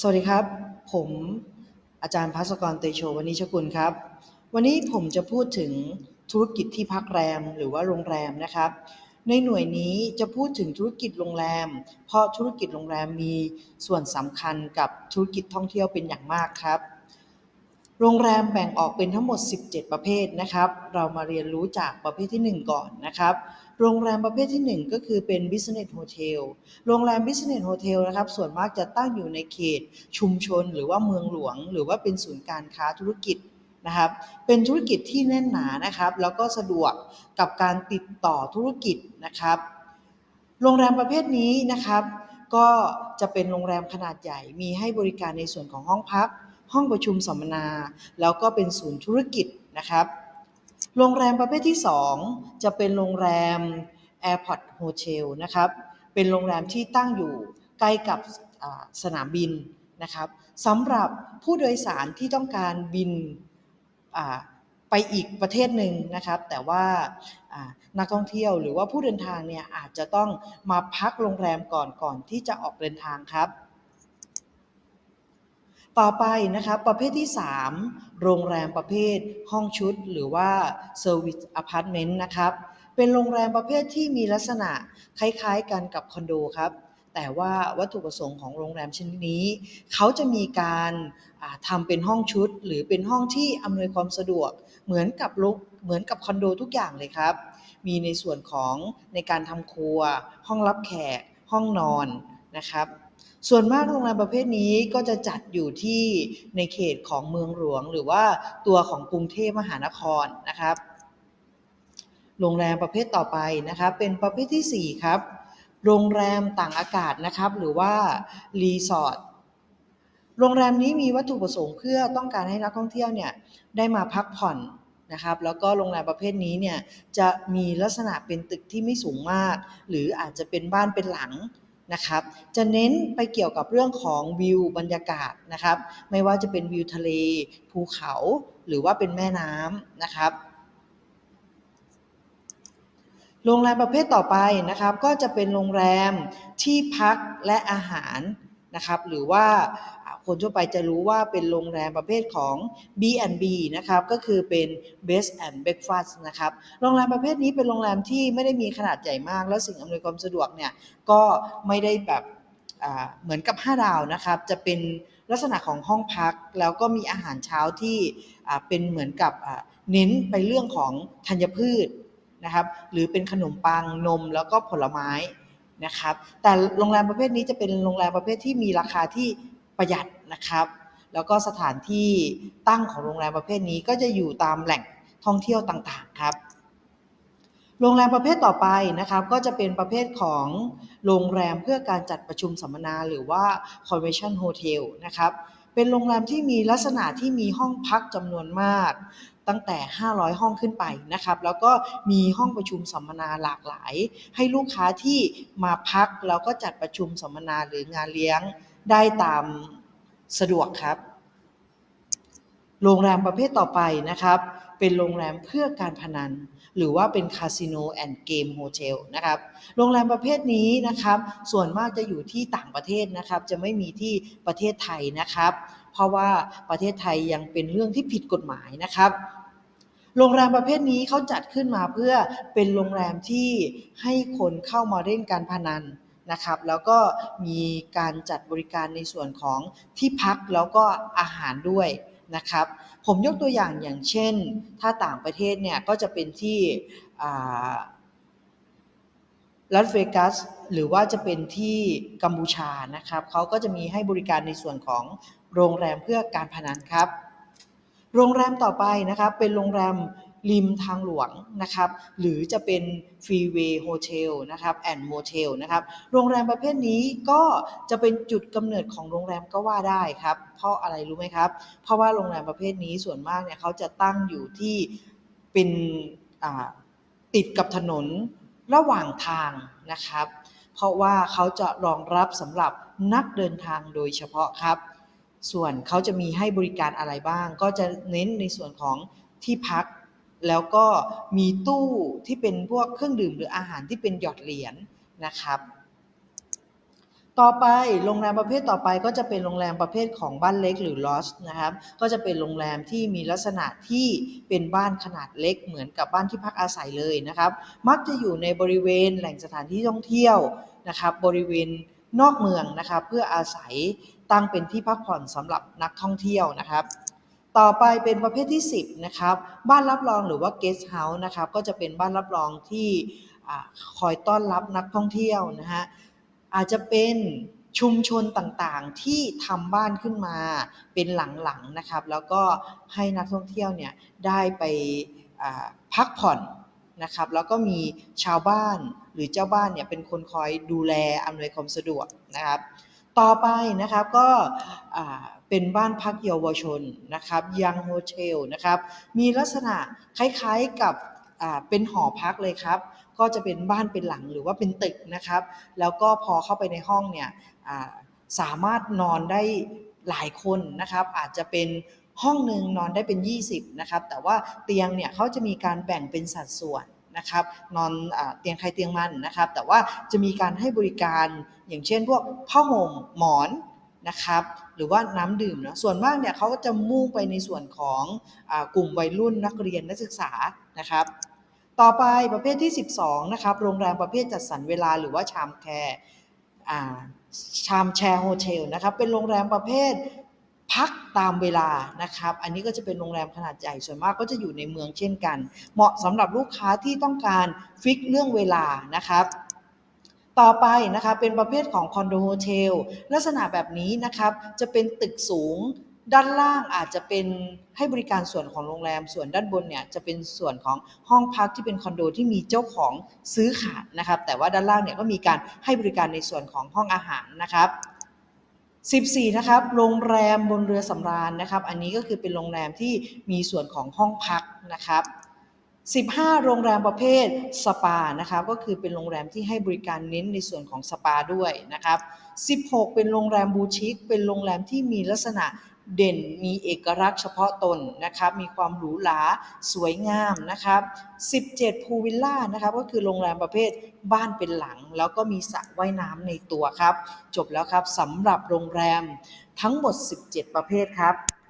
สวัสดีครับ ผมอาจารย์ภัสกรเตโชวณิชกุลครับ วันนี้ผมจะพูดถึงธุรกิจที่พักแรมหรือว่าโรงแรมนะครับ ในหน่วยนี้จะพูดถึงธุรกิจโรงแรม เพราะธุรกิจโรงแรมมีส่วนสำคัญกับธุรกิจท่องเที่ยวเป็นอย่างมากครับ โรงแรมแบ่งออกเป็นทั้งหมด 17 ประเภทนะครับ เรามาเรียนรู้จากประเภทที่ 1 ก่อนนะครับ โรงแรมประเภทที่ 1 ก็คือเป็น business hotel โรงแรม business hotel นะครับส่วนมากจะตั้งอยู่ในเขตชุมชนหรือว่าเมืองหลวง หรือว่าเป็นศูนย์การค้าธุรกิจนะครับเป็นธุรกิจที่แน่นหนานะครับ แล้วก็สะดวกกับการติดต่อธุรกิจนะครับ โรงแรมประเภทนี้นะครับ ก็จะเป็นโรงแรมขนาดใหญ่มีให้บริการในส่วนของห้องพัก ห้องประชุมสัมมนา แล้วก็เป็นศูนย์ธุรกิจนะครับ โรงแรมประเภทที่ 2 จะเป็นโรงแรม Airport Hotel นะครับเป็นโรงแรมที่ตั้งอยู่ใกล้กับสนามบินนะครับสำหรับผู้โดยสารที่ต้องการบินไปอีกประเทศหนึ่งนะครับ แต่ว่านักท่องเที่ยวหรือว่าผู้เดินทางเนี่ยอาจจะต้องมาพักโรงแรมก่อนก่อนที่จะออกเดินทางครับ ต่อไปนะครับประเภทที่ 3 โรงแรมประเภทห้องชุดหรือว่า Service Apartment นะครับ เป็นโรงแรมประเภทที่มีลักษณะคล้ายๆกันกับคอนโดครับ แต่ว่าวัตถุประสงค์ของโรงแรมชนิดนี้ เขาจะมีการอ่าทำเป็นห้องชุด หรือเป็นห้องที่อำนวยความสะดวก เหมือนกับโรงเหมือนกับคอนโดทุกอย่างเลยครับ มีในส่วนของในการทำครัว ห้องรับแขก ห้องนอนนะครับ ส่วนมากโรงแรมประเภทนี้ก็จะจัดอยู่ที่ในเขตของเมืองหลวง หรือว่าตัวของกรุงเทพมหานครนะครับ โรงแรมประเภทต่อไปนะครับ เป็นประเภทที่ 4 ครับ โรงแรมต่างอากาศนะครับ หรือว่ารีสอร์ทโรงแรมนี้มีวัตถุประสงค์เพื่อต้องการให้นักท่องเที่ยวเนี่ยได้มาพักผ่อนนะครับแล้วก็โรงแรมประเภทนี้เนี่ยจะมีลักษณะเป็นตึกที่ไม่สูงมาก หรืออาจจะเป็นบ้านเป็นหลัง นะครับ จะเน้นไปเกี่ยวกับเรื่องของวิวบรรยากาศนะครับ ไม่ว่าจะเป็นวิวทะเล ภูเขาหรือว่าเป็นแม่น้ำนะครับโรงแรมประเภทต่อไปนะครับ ก็จะเป็นโรงแรมที่พักและอาหาร นะครับหรือว่าคนทั่วไปจะรู้ว่าเป็นโรงแรมประเภทของ B&B นะครับก็คือเป็น Best and Breakfast นะครับโรงแรมประเภทนี้เป็นโรงแรมที่ไม่ได้มีขนาดใหญ่มาก แล้วสิ่งอำนวยความสะดวกเนี่ยก็ไม่ได้แบบเหมือนกับ 5 ดาวนะครับจะเป็นลักษณะของห้องพักแล้วก็มีอาหารเช้าที่เป็นเหมือนกับเน้นไปเรื่องของธัญพืชนะครับหรือเป็นขนมปังนมแล้วก็ผลไม้ นะครับ แต่โรงแรมประเภทนี้จะเป็นโรงแรมประเภทที่มีราคาที่ประหยัดนะครับ แล้วก็สถานที่ตั้งของโรงแรมประเภทนี้ก็จะอยู่ตามแหล่งท่องเที่ยวต่างๆครับ โรงแรมประเภทต่อไปนะครับ ก็จะเป็นประเภทของโรงแรมเพื่อการจัดประชุมสัมมนาหรือว่า convention hotel นะครับ เป็นโรงแรมที่มีลักษณะที่มีห้องพักจำนวนมาก ตั้งแต่ 500 ห้องขึ้นไปนะครับ แล้วก็มีห้องประชุมสัมมนาหลากหลาย ให้ลูกค้าที่มาพักแล้วก็จัดประชุมสัมมนาหรืองานเลี้ยงได้ตามสะดวกครับ โรงแรมประเภทต่อไปนะครับ เป็นโรงแรมเพื่อการพนัน หรือว่าเป็นคาสิโนแอนด์เกมโฮเทลนะครับโรงแรมประเภทนี้นะครับส่วนมากจะอยู่ที่ต่างประเทศนะครับจะไม่มีที่ประเทศไทยนะครับ เพราะว่าประเทศไทยยังเป็นเรื่องที่ผิดกฎหมายนะครับโรงแรมประเภทนี้เขาจัดขึ้นมาเพื่อเป็นโรงแรมที่ให้คนเข้ามาเล่นการพนันนะครับ แล้วก็มีการจัดบริการในส่วนของที่พักแล้วก็อาหารด้วย นะครับ ผมยกตัวอย่างอย่างเช่น ถ้าต่างประเทศเนี่ยก็จะเป็นที่ลาลัสเวกัสหรือว่าจะเป็นที่กัมพูชานะครับเขาก็จะมีให้บริการในส่วนของโรงแรมเพื่อการพนันครับ โรงแรมต่อไปนะครับเป็นโรงแรม ริมทางหลวงนะครับ หรือจะเป็นฟรีเวย์โฮเทลนะครับแอนด์โมเทลนะครับ โรงแรมประเภทนี้ก็จะเป็นจุดกำเนิดของโรงแรมก็ว่าได้ครับ เพราะอะไรรู้ไหมครับ เพราะว่าโรงแรมประเภทนี้ส่วนมากเนี่ยเขาจะตั้งอยู่ที่เป็นติดกับถนนระหว่างทางนะครับ เพราะว่าเขาจะรองรับสำหรับนักเดินทางโดยเฉพาะครับ ส่วนเขาจะมีให้บริการอะไรบ้าง ก็จะเน้นในส่วนของที่พัก แล้วก็มีตู้ที่เป็นพวกเครื่องดื่มหรืออาหารที่เป็นหยอดเหรียญนะครับ ต่อไปโรงแรมประเภทต่อไปก็จะเป็นโรงแรมประเภทของบ้านเล็กหรือลอสนะครับ ก็จะเป็นโรงแรมที่มีลักษณะที่เป็นบ้านขนาดเล็กเหมือนกับบ้านที่พักอาศัยเลยนะครับ มักจะอยู่ในบริเวณแหล่งสถานที่ท่องเที่ยวนะครับ บริเวณนอกเมืองนะครับเพื่ออาศัยตั้งเป็นที่พักผ่อนสำหรับนักท่องเที่ยวนะครับ ต่อไปเป็นประเภทที่ 10 นะครับ บ้านรับรองหรือว่า guest house นะครับ ก็จะเป็นบ้านรับรองที่คอยต้อนรับนักท่องเที่ยวนะฮะ อาจจะเป็นชุมชนต่างๆ ที่ทำบ้านขึ้นมาเป็นหลังๆ นะครับ แล้วก็ให้นักท่องเที่ยวเนี่ยได้ไปพักผ่อนนะครับ แล้วก็มีชาวบ้านหรือเจ้าบ้านเนี่ยเป็นคนคอยดูแลอำนวยความสะดวกนะครับ ต่อไปนะครับก็ เป็นบ้านพักเยาวชนนะครับยังโฮเทลนะครับมีลักษณะคล้ายๆกับเป็นหอพักเลยครับ ก็จะเป็นบ้านเป็นหลังหรือว่าเป็นตึกนะครับ แล้วก็พอเข้าไปในห้องเนี่ยสามารถนอนได้หลายคนนะครับ อาจจะเป็นห้องหนึ่งนอนได้เป็น 20นะครับแต่ว่าเตียงเนี่ยเขาจะมีการแบ่งเป็นสัดส่วนนะครับนอนอเตียงใครเตียงมันนะครับ แต่ว่าจะมีการให้บริการอย่างเช่นพวกผ้าห่มหมอน นะครับหรือว่าน้ำดื่มนะส่วนมากเนี่ยเขาก็จะมุ่งไปในส่วนของอกลุ่มวัยรุ่นนักเรียนนักศึกษานะครับต่อไปประเภทที่ 12นะครับโรงแรมประเภทจัดสรรเวลาหรือว่าชามแคร์ชามแชร์โฮเทลนะครับเป็นโรงแรมประเภทพักตามเวลานะครับ อันนี้ก็จะเป็นโรงแรมขนาดใหญ่ส่วนมากก็จะอยู่ในเมืองเช่นกัน เหมาะสำหรับลูกค้าที่ต้องการฟิกเรื่องเวลานะครับ ต่อไปนะครับเป็นประเภทของคอนโดโฮเทลลักษณะแบบนี้นะครับจะเป็นตึกสูงด้านล่างอาจจะเป็นให้บริการส่วนของโรงแรมส่วนด้านบนเนี่ยจะเป็นส่วนของห้องพักที่เป็นคอนโดที่มีเจ้าของซื้อขาดนะครับ แต่ว่าด้านล่างเนี่ยก็มีการให้บริการในส่วนของห้องอาหารนะครับ14นะครับโรงแรมบนเรือสำราญนะครับ อันนี้ก็คือเป็นโรงแรมที่มีส่วนของห้องพักนะครับ 15 โรงแรมประเภทสปานะครับก็คือเป็นโรงแรมที่ให้บริการเน้นในส่วนของสปาด้วยนะครับ16 เป็นโรงแรมบูชิกเป็นโรงแรมที่มีลักษณะเด่นมีเอกลักษณ์เฉพาะตนนะครับมีความหรูหราสวยงามนะครับ17พูวิลล่านะครับก็คือโรงแรมประเภทบ้านเป็นหลัง แล้วก็มีสระว่ายน้ำในตัวครับ จบแล้วครับสำหรับโรงแรมทั้งหมด 17 ประเภทครับ